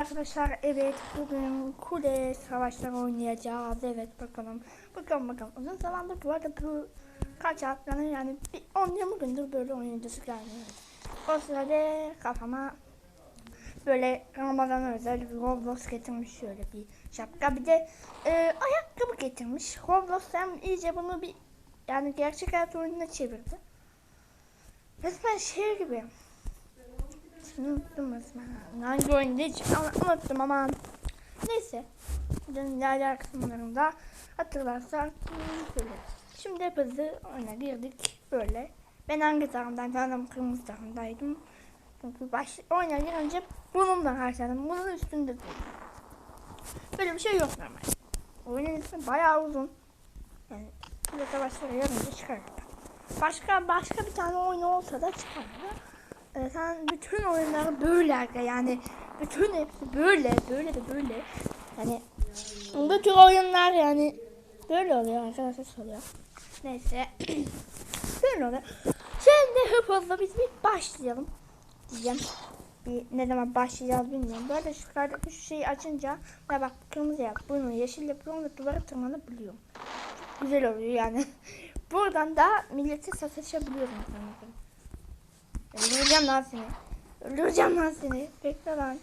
Arkadaşlar evet bugün kule savaşları oynayacağız. Evet bakalım. Bakalım bakalım. Uzun zamandır bu arada bu kaç haftanın yani bir 10-20 gündür böyle oynayacağız yani. O sırada kafama böyle Ramazan özel bir Roblox getirmiş şöyle bir şapka. Bir de e, ayakkabı getirmiş. Roblox hem iyice bunu bir yani gerçek hayat oyununa çevirdi. Resmen şey gibi. Unuttum resmen. Hangi oyunda hiç unuttum ama neyse. İlerleyen kısımlarında hatırlarsak söyle. Şimdi hep hızlı oyuna girdik böyle. Ben hangi takımdan sanırım kırmızı takımdaydım. Çünkü baş, oyuna girince bununla karşıladım. Bunun üstünde durdum. Böyle bir şey yok normal. Oyunun ismi bayağı uzun. Yani bir savaşları yarınca çıkarır. Başka başka bir tane oyun olsa da çıkarır. Ee, sen bütün oyunları böyle yani bütün hepsi böyle böyle de böyle yani bütün oyunlar yani böyle oluyor arkadaşlar söylüyor. Neyse böyle oluyor. Şimdi hıp hızlı biz bir başlayalım diyeceğim. Bir, ne zaman başlayacağız bilmiyorum. Böyle şu yukarıdaki şu şeyi açınca ya bak kırmızı yap bunu yeşil yapıyorum ve duvara tırmanabiliyorum. Güzel oluyor yani. Buradan da milleti sataşabiliyorum. Öldüreceğim lan seni. Öldüreceğim lan seni. Bekle lan.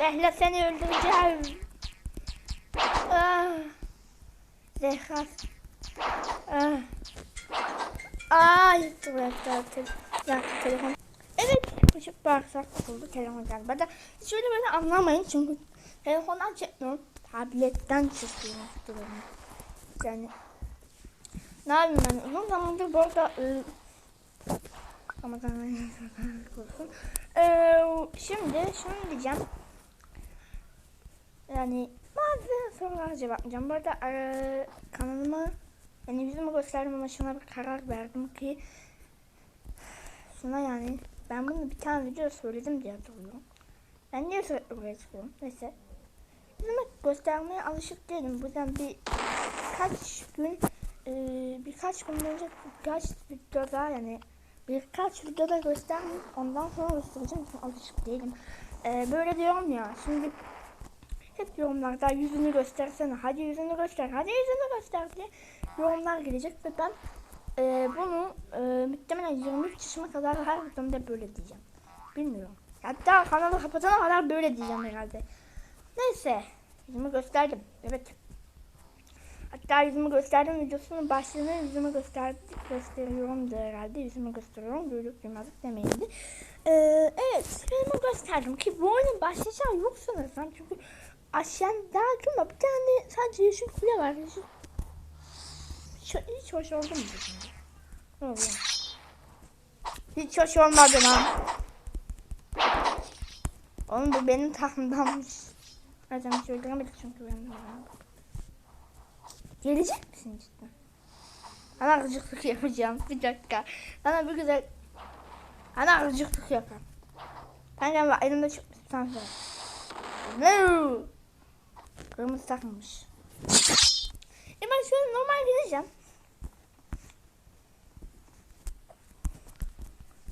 Bekle seni öldüreceğim. Ah. Zehras. Ah. Ay, telefon. Evet, ışık bağırsak oldu telefon geldi. Ben de şöyle böyle anlamayın çünkü telefondan çekmiyorum. Tabletten çekiyorum. Yani ne yapayım ben uzun zamandır bu arada ıı, ama olsun. Ee, şimdi şunu diyeceğim. Yani bazı sorulara cevaplayacağım. Bu arada e, kanalıma yani yüzümü gösterdim ama şuna bir karar verdim ki şuna yani ben bunu bir tane video söyledim diye hatırlıyorum. Ben niye sürekli buraya çıkıyorum? Neyse. Yüzümü göstermeye alışık değilim. Bu yüzden bir kaç gün e, birkaç gün önce birkaç videoda yani birkaç videoda göstermeyeyim. Ondan sonra göstereceğim. Çünkü alışık değilim. Ee, böyle diyorum ya. Şimdi hep yorumlarda yüzünü göstersene. Hadi yüzünü göster. Hadi yüzünü göster diye yorumlar gelecek. Ve ben e, bunu e, muhtemelen 23 yaşıma kadar her videomda böyle diyeceğim. Bilmiyorum. Hatta kanalı kapatana kadar böyle diyeceğim herhalde. Neyse. Yüzümü gösterdim. Evet. Hatta yüzümü gösterdim videosunun başlığını yüzümü gösterdik gösteriyorum da herhalde yüzümü gösteriyorum görüp duymazlık demeyindi. Ee, evet yüzümü gösterdim ki bu oyunun başlayacağı yok sanırsam çünkü aşağıda ama bir tane sadece yeşil kule var. Yeşil... Hiç, hiç hoş oldu mu? Ne oluyor? Hiç hoş olmadı lan. Oğlum bu benim. Zaten hiç öldüremedik çünkü benim Gelecek misin cidden? Ana gıcıklık yapacağım. Bir dakika. Bana bir güzel... Ana gıcıklık yapacağım. Kanka bak elimde çok var. No! Kırmızı takmamış. E ben şöyle normal gideceğim.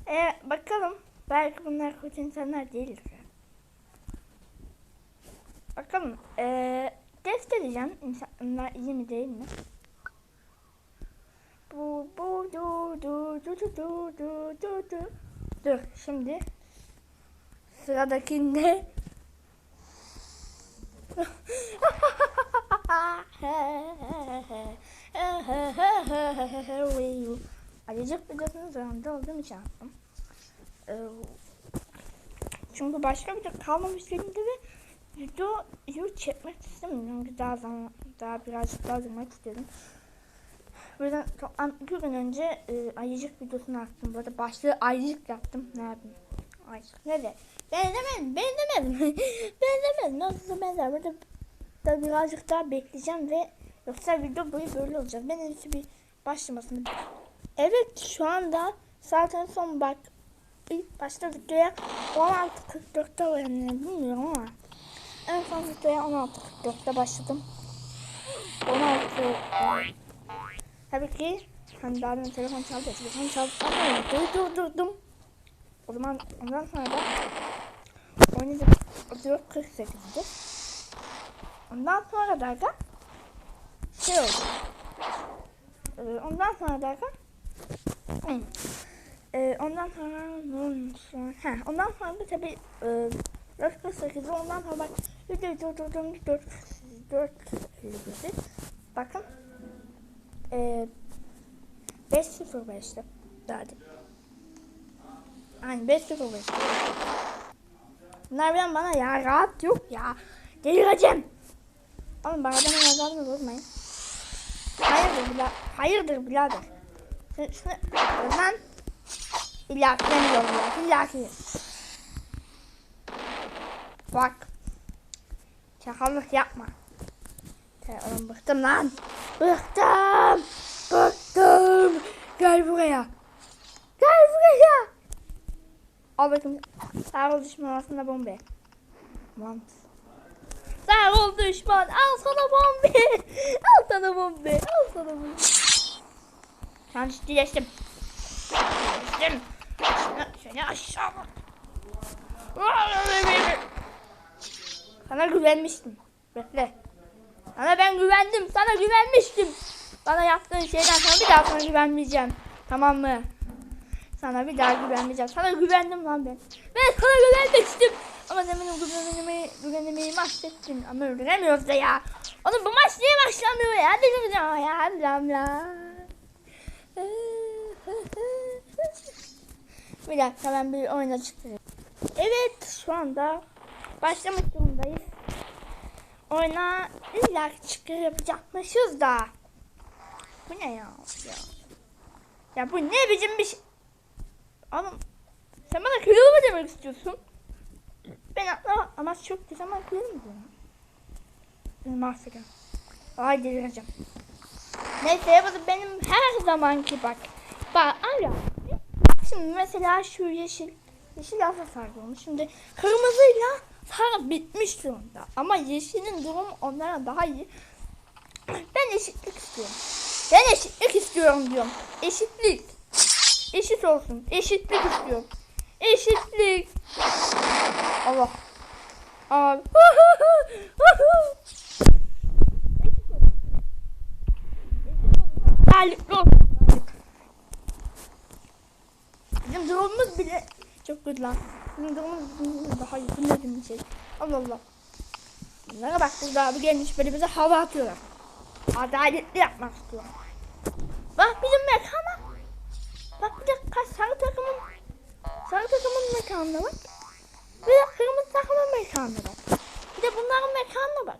E bakalım. Belki bunlar kötü insanlar değildir. Bakalım. Eee test edeceğim. İnsanlar iyi mi değil mi? Bu bu du du du du du du du du. Dur şimdi sıradakinde Acıcık videosunun zorunda olduğum için attım. Ee, Çünkü başka bir de kalmamış elimde ve videoyu çekmek istemiyorum. Daha zaman daha birazcık daha durmak istedim. Yüzden toplam iki gün önce e, ayıcık videosunu attım. Bu arada başlığı ayıcık yaptım. Ne yapayım? Ayıcık. Ne de? Ben demedim. Ben ben demedim. Nasıl benzer. Burada da birazcık daha bekleyeceğim ve yoksa video boyu böyle olacak. Ben en bir başlamasını Evet şu anda zaten son bak ilk başta videoya 16.44'te uyanıyorum bilmiyorum ama en son videoya 16.44'te başladım. 16 Tabii ki hani daha önce telefon çaldı. Telefon çaldı. Dur dur durdum. O zaman ondan sonra da oynadık. 4.48'di. Ondan sonra da aga şey oldu. Ee, ondan sonra da Hı. Ee, ondan sonra? Ha, ondan sonra da tabii e, 4.48'i ondan sonra bak videoyu durdurdum 4 4 Bakın. Ee, 5.05'ti. Derdim. Aynen 5.05'ti. Nereden bana ya rahat yok ya. Delireceğim. Oğlum bana yazarını bozmayın. Hayırdır birader. Hayırdır birader. Şunu, şunu lan. İllaki yemiyorum ya. Bak. Şakalık yapma. Oğlum bıktım lan. Bıktım. Bıktım. Gel buraya. Gel buraya. Al bakayım. Sağ ol düşman aslında bombe. Sağ ol düşman. Al sana bombe. Al sana bombe. Al sana bombe. An ciddileştim. Ciddileştim. Seni, aşağı. Sana güvenmiştim. Bekle. Sana ben güvendim. Sana güvenmiştim. Bana yaptığın şeyden sonra bir daha sana güvenmeyeceğim. Tamam mı? Sana bir daha güvenmeyeceğim. Sana güvendim lan ben. Ben sana güvenmiştim. Ama sen benim güvenimi, güvenimi mahvettin. Ama öldüremiyoruz da ya. Oğlum bu maç niye başlamıyor ya? Dedim ya ya. Allah'ım ya. Bir dakika ben bir oyuna çıkayım. Evet şu anda başlamak durumdayız. Oyuna illa çıkır yapacakmışız da. Bu ne ya? Ya, ya bu ne biçim bir şey? Oğlum sen bana kırıl mı demek istiyorsun? Ben atla ama çok güzel ama kırıl mı diyorsun? Beni mahvedin. Ay delireceğim. Neyse yapalım benim her zamanki bak. Bak ara. Şimdi mesela şu yeşil. Yeşil asla sarı olmuş. Şimdi kırmızıyla sarı bitmiş durumda. Ama yeşilin durumu onlara daha iyi. Ben eşitlik istiyorum. Ben eşitlik istiyorum diyorum. Eşitlik. Eşit olsun. Eşitlik istiyorum. Eşitlik. Allah. Abi. Adaletli olsun. Bizim durumumuz bile çok kötü lan. Daha bir şey. Allah Allah. Bunlara bak burada abi gelmiş böyle bize hava atıyorlar. Adaletli yapmak istiyor. Bak bizim mekana. Bak bir de kaç sarı takımın sarı takımın mekanına bak. Bir de kırmızı takımın mekanına bak. Bir de bunların mekanına bak.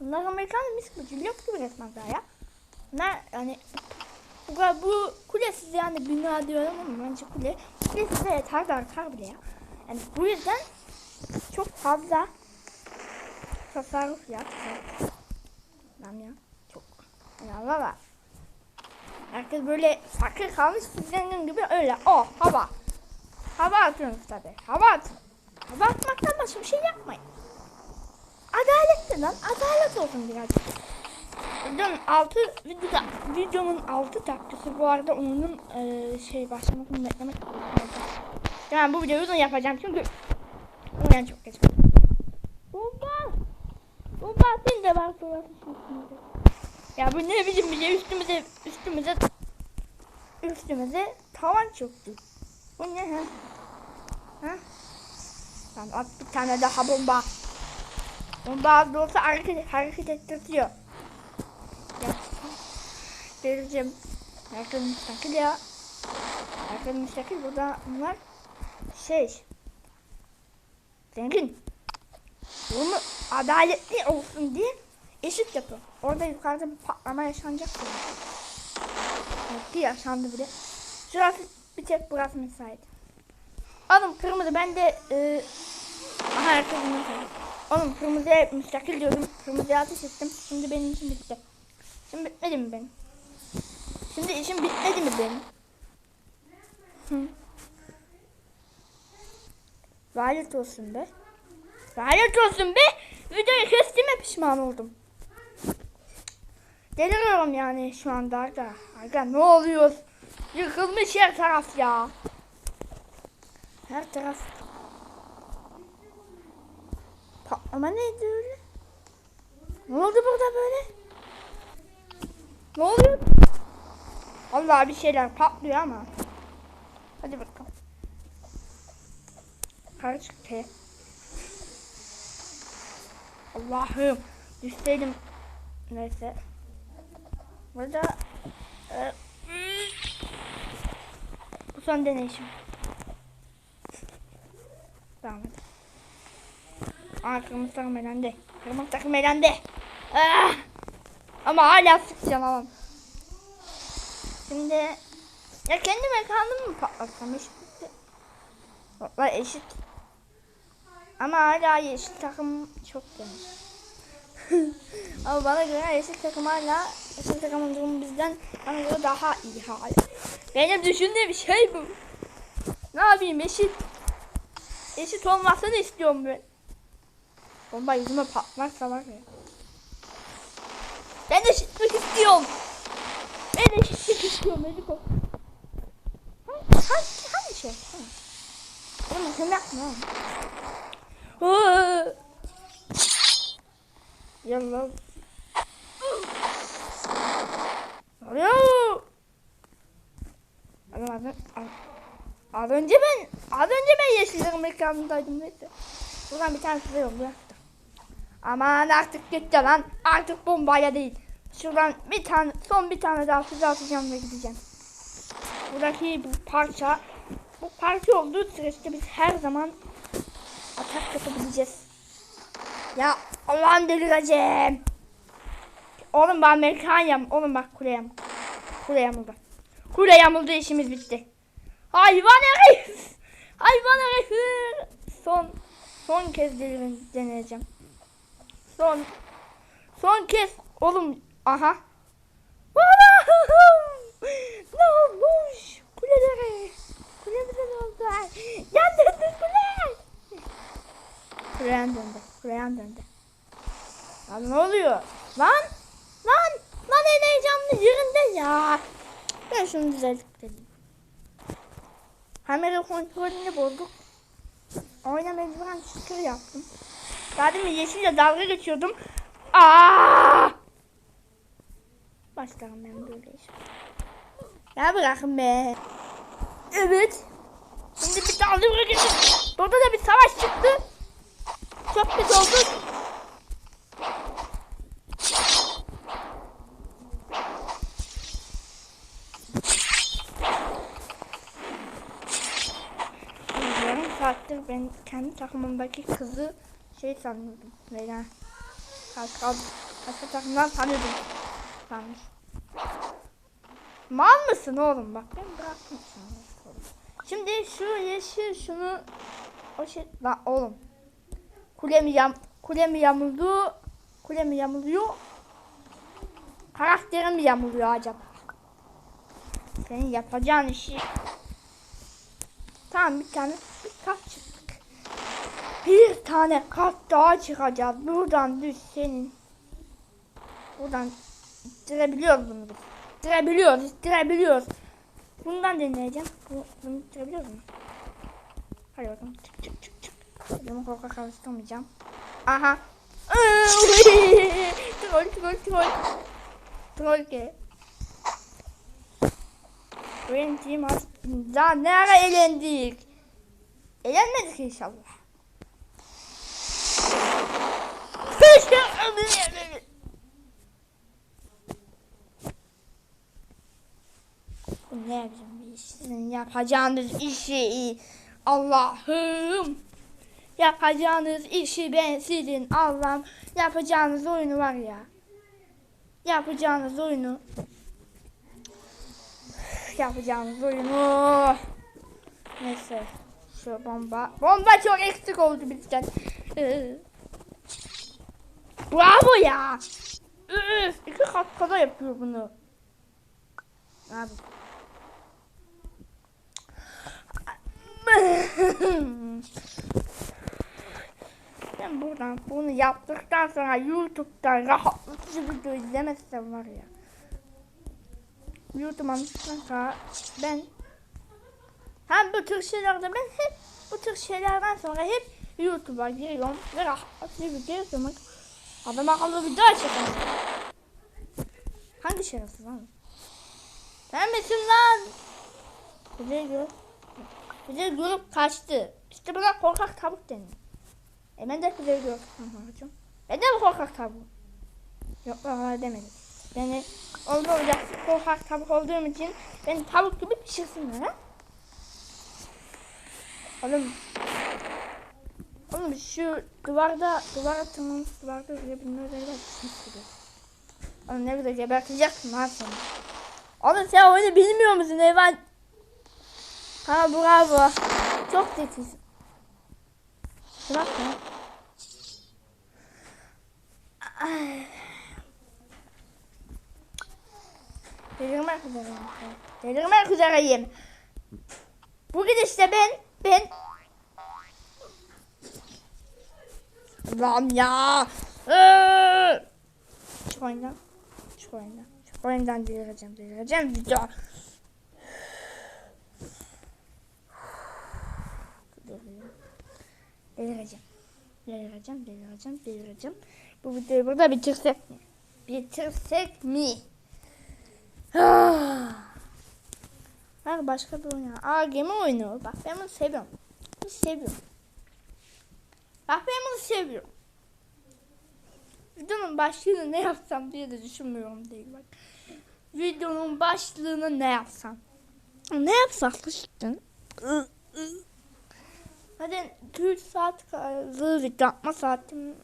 Bunların mekanı mis gibi cillop gibi resmen daha ya. Bunlar yani bu, bu kule size yani bina diyorum ama bence kule. Kule size yeter de artar bile ya. Yani bu yüzden çok fazla tasarruf yap. Lan ya çok. Yani valla. Herkes böyle fakir kalmış sizlerin gibi öyle. O hava. Hava atıyorsunuz tabi. Hava atın. Hava atmaktan başka bir şey yapmayın. Adaletli lan. Adalet olsun birazcık. Videonun altı videoda, videonun altı dakikası bu arada onun e, şey başlamasını beklemek Yani bu videoyu uzun yapacağım çünkü yani çok geç. Bomba! Bomba atın da ben sonra Ya bu ne biçim bir şey üstümüze üstümüze üstümüze tavan çöktü. Bu ne ha? Ha? Tamam at bir tane daha bomba. Bomba az da olsa hareket, hareket ettirtiyor. Vereceğim. Herkes müstakil ya. Herkes müstakil. Burada bunlar şey zengin. Bunu adaletli olsun diye eşit yapıyor. Orada yukarıda bir patlama yaşanacak. Evet, yaşandı bile. Şurası bir tek burası müsait. Oğlum kırmızı ben de e, aha herkes müsait. Oğlum kırmızıya müstakil diyordum. Kırmızıya ateş ettim. Şimdi benim için bitti. Şimdi bitmedi mi benim? Şimdi işim bitmedi mi benim? Hı. Lanet olsun be. Lanet olsun be. Videoyu kestiğime pişman oldum. Deliriyorum yani şu anda Arda. Arda ne oluyor? Yıkılmış her taraf ya. Her taraf. Ama neydi öyle? Ne oldu burada böyle? Ne oluyor? Allah bir şeyler patlıyor ama. Hadi bakalım. Karışık T. Allah'ım. Düşseydim. Neyse. Burada e, bu son deneyişim. Tamam hadi. Aa kırmızı takım elendi. Kırmızı takım elendi. Ah! Ama hala sıkacağım ama. Şimdi ya kendi mekanımı mı patlatsam eşit Valla eşit. Ama hala yeşil takım çok geniş. Ama bana göre yeşil takım hala yeşil takımın durumu bizden bana göre daha iyi hala. Benim düşündüğüm şey bu. Ne yapayım eşit. Eşit olmasını istiyorum ben. Bomba yüzüme patlarsa var ya. Ben eşitlik istiyorum. Ben eşitlik istiyorum Eliko. Hangi, hangi, şey? Oğlum sen yapma. Yallah. Alo. Az, az, az, önce ben az önce ben yeşillerin ekranındaydım neyse. Buradan bir tane size yol bıraktım. Aman artık gitti lan. Artık bombaya değil. Şuradan bir tane son bir tane daha füze atacağım ve gideceğim. Buradaki bu parça bu parça olduğu sürece biz her zaman atak yapabileceğiz. Ya Allah'ım delireceğim. Oğlum ben Amerikan yam. Oğlum bak kule yam. Kule yamuldu. Kule yamuldu işimiz bitti. Hayvan herif. Hayvan herif. Son son kez delirin deneyeceğim. Son son kez oğlum aha. Ne olmuş? Kulelere. Kulelere ne oldu? Yandırdı kule. Kuleyen döndü. Kuleyen döndü. Lan ne oluyor? Lan! Lan! Lan en heyecanlı yerinde ya. Ben şunu düzeltip dedim. Kamera kontrolünü bozduk. Oyuna mecburen şükür yaptım. Daha demin yeşille dalga geçiyordum. Aa! Başlarım ben böyle. Ya bırakın be. Evet. Şimdi bir dalga geçtim. Burada da bir savaş çıktı. Çok kötü oldu. Yarım saattir ben kendi takımımdaki kızı şey sanıyordum. Leyla. Başka, başka takımdan sanıyordum. Sanmış. Mal mısın oğlum bak ben bıraktım sana. Şimdi şu yeşil şunu o şey lan oğlum. Kule mi yam kule mi yamuldu? Kule mi yamuluyor? Karakterim yamuluyor acaba? Senin yapacağın işi. Tamam bir tane bir kart çıktık. Bir tane kart daha çıkacağız. Buradan düz senin. Buradan ittirebiliyoruz bunu. İttirebiliyoruz, ittirebiliyoruz. Bundan deneyeceğim. Bu, bunu ittirebiliyoruz mu? Hadi bakalım. Çık çık çık çık. Benim korka karıştırmayacağım. Aha. troll troll troll. Troll ki. Green Team has... Daha ne ara eğlendik? Eğlenmedik inşallah. Bu iş? Sizin yapacağınız işi Allah'ım. Yapacağınız işi ben sizin Allah'ım. Yapacağınız oyunu var ya. Yapacağınız oyunu. Yapacağınız oyunu. Neyse. Şu bomba. Bomba çok eksik oldu bizden. Ee. Bravo ya. Üf, iki kat kadar yapıyor bunu. Abi. Ben buradan bunu yaptıktan sonra YouTube'da rahatlatıcı video izlemezsem var ya. YouTube'a mutlaka ben hem bu tür şeylerde ben hep bu tür şeylerden sonra hep YouTube'a giriyorum ve rahatlı video yazıyorum. Adam akıllı video açacağım. Hangi şerefsiz lan? Sen misin lan? Görüp, bize görüp kaçtı. İşte buna korkak tavuk deniyor. E ben de bize görüp kaçacağım. Ben de mi korkak tavuk? Yok öyle demedim. Yani oldu olacak korkak tavuk olduğum için ben tavuk gibi pişirsinler ha? Oğlum Oğlum şu duvarda duvara tırmanmış duvarda bile bunları var pişmiş gibi. Oğlum ne güzel geberteceksin lan seni. Oğlum sen oyunu bilmiyor musun Evan? Ha bravo. Çok titiz. Bırak ya. Delirmek üzereyim. Delirmek üzereyim. Bugün işte ben ben Lan ya. Iıı. Çık oyundan. Çık oyundan. Çık oyundan delireceğim delireceğim. Video. Delireceğim. Delireceğim, delireceğim, delireceğim. Bu videoyu burada bitirsek mi? Bitirsek mi? Ah. Bak başka bir oyun. Aa gemi oyunu. Bak ben bunu seviyorum. Bunu seviyorum. Bak ben bunu seviyorum. Videonun başlığını ne yapsam diye de düşünmüyorum değil bak. Videonun başlığını ne yapsam? Ne yapsak işte? Hadi 3 saat kaldı atma saatime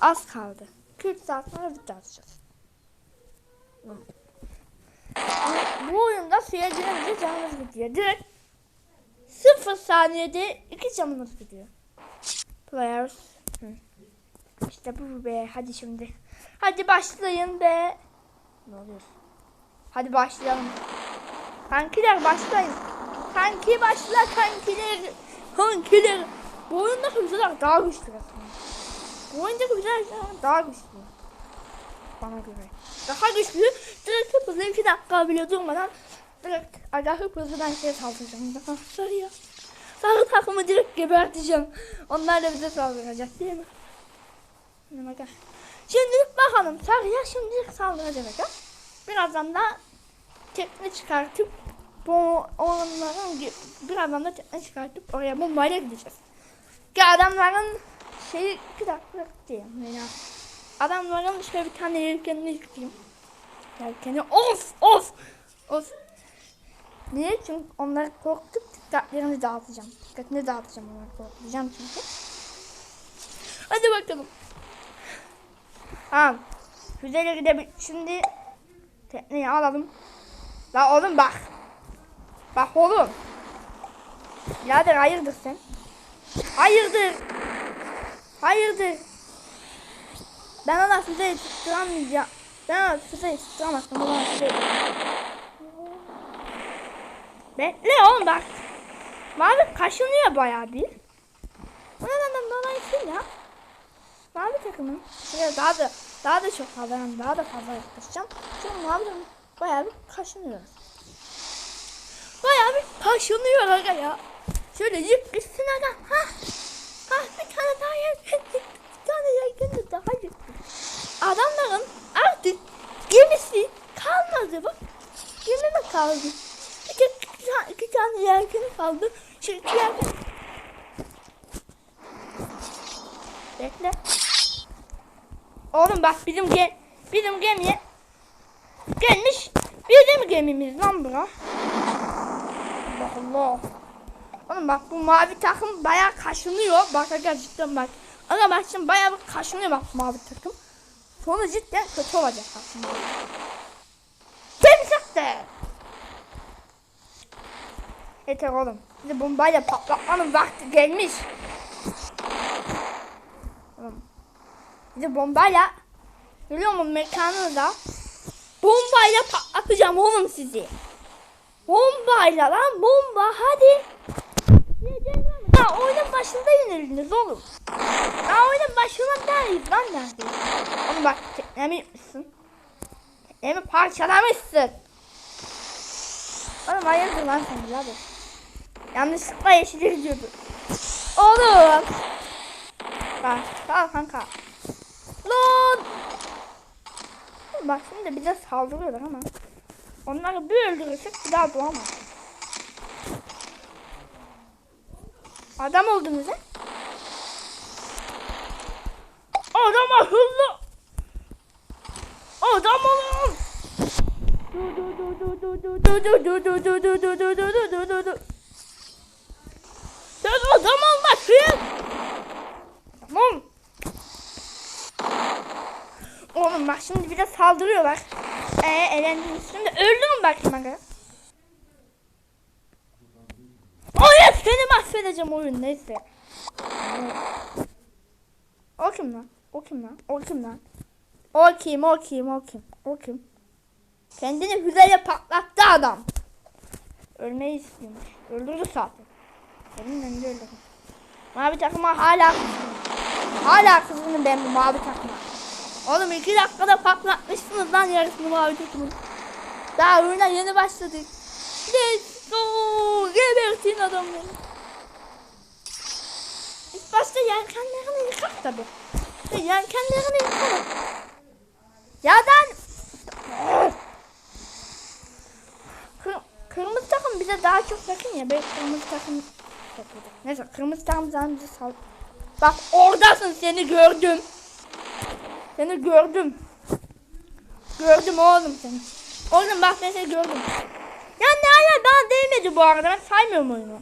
az kaldı. 3 saat sonra video. Bu oyunda suya girince canımız gidiyor. Direkt 0 saniyede 2 canımız gidiyor. Players. Hı. İşte bu be. Hadi şimdi. Hadi başlayın be. Ne oluyor? Hadi başlayalım. Kankiler başlayın. Kanki başla kankiler. Kankiler. Bu oyundaki güzeller daha güçlü aslında. Bu oyundaki güzeller daha güçlü. Bana göre. Daha güçlü. Direkt hızlı iki dakika bile durmadan direkt acayip hızlı ben şey saldıracağım. Daha sarı ya. Sarı takımı direkt geberteceğim. Onlar da bize saldıracak değil mi? Hadi bakalım. Sarıya şimdi saldıracak. Birazdan da tekne çıkartıp bu onların birazdan da tekne çıkartıp oraya bombayla gideceğiz. Ki adamların şeyi bir dakika diyeyim. Yani adamların şöyle bir tane yelkenini yıkayım. Yelkeni of of of. Niye? Çünkü onları korkutup dikkatlerini dağıtacağım. Dikkatini dağıtacağım onları korkutacağım çünkü. Hadi bakalım. Tamam. Füzeyle gidebil. Şimdi tekneyi alalım. La oğlum bak. Bak oğlum. Birader hayırdır sen? Hayırdır. Hayırdır. Ben ona füzeyi tutturamayacağım. Ben ona füzeyi tutturamazsam ona füzeyi. Bekle oğlum bak. Mavi kaşınıyor bayağı bir. O nedenden dolayısıyla mavi takımın şöyle daha da daha da çok fazla daha da fazla yaklaşacağım. Çünkü mavi bayağı bir kaşınıyor. Bayağı bir kaşınıyor aga ya. Şöyle yık gitsin aga. Ha. Ha bir tane daha yakın. Bir tane yakın daha yık. Adamların artık gemisi kalmadı bak. Gemi mi kaldı? İki, tane- iki tane yelken kaldı. Şu iki yelken. Bekle. Oğlum bak bizim ge bizim gemiye gelmiş. Bizim gemimiz lan bura. Allah. Oğlum bak bu mavi takım bayağı kaşınıyor. Bak gerçekten bak. Ama bak şimdi bir kaşınıyor bak mavi takım. Sonu cidden kötü olacak aslında. Çıktı? Yeter oğlum. Şimdi bombayla patlatmanın vakti gelmiş. Şimdi bombayla Görüyor musun mekanını da Bombayla patlatacağım oğlum sizi. Bombayla lan bomba hadi. Daha oyunun başında yenildiniz oğlum. Daha oyunun başında değiliz lan neredeyiz? Oğlum bak teknemi yıkmışsın. Teknemi parçalamışsın. Oğlum hayırdır lan sen birader. Yanlışlıkla yeşile gidiyordu. oğlum. Bak al kanka. Lan. Bak şimdi bize saldırıyorlar ama. Onları bir öldürürsek bir daha doğamaz. Adam oldunuz he? Adam akıllı. Adam olun. Sen adam olmasın. Tamam. Oğlum bak şimdi bir de saldırıyorlar. Ee elendiniz. Şimdi öldürün bakayım aga. Hayır seni mahvedeceğim oyun neyse. O kim lan? O kim lan? O kim lan? O kim? O kim? O kim? O kim? Kendini hüzeye patlattı adam. Ölmeyi istiyormuş. Öldürdü zaten. Benim önünde öldürdü. Mavi takıma hala kızgınım. Hala kızgınım ben bu mavi takıma. Oğlum iki dakikada patlatmışsınız lan yarısını takımın. Daha oyuna yeni başladık. Let's go! Gebertin adamları. İlk başta yelkenlerini yıkak tabi. İşte yelkenlerini yıkalım. Yadan... Kır, kırmızı takım bize daha çok yakın ya. Belki kırmızı takım. Neyse kırmızı takım zaten bize sal... Bak oradasın seni gördüm. Seni gördüm. Gördüm oğlum seni. Oğlum bak ben seni gördüm. Ya ne ala bana değmedi bu arada. Ben saymıyorum oyunu.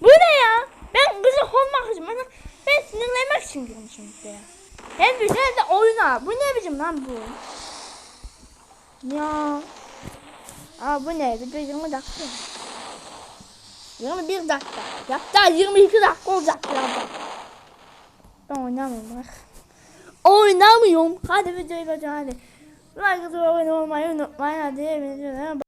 Bu ne ya? Ben gıcık olmak için. Ben, sinirlenmek için girmişim buraya. Hem bir de oyuna. Bu ne biçim lan bu? Ya. Aa bu ne? Bir de 20 dakika. 21 dakika. Hatta 22 dakika olacak birazdan. Ben oynamıyorum bak. Oynamıyorum. Hadi videoyu bakın hadi. Like atıp abone olmayı unutmayın. Hadi.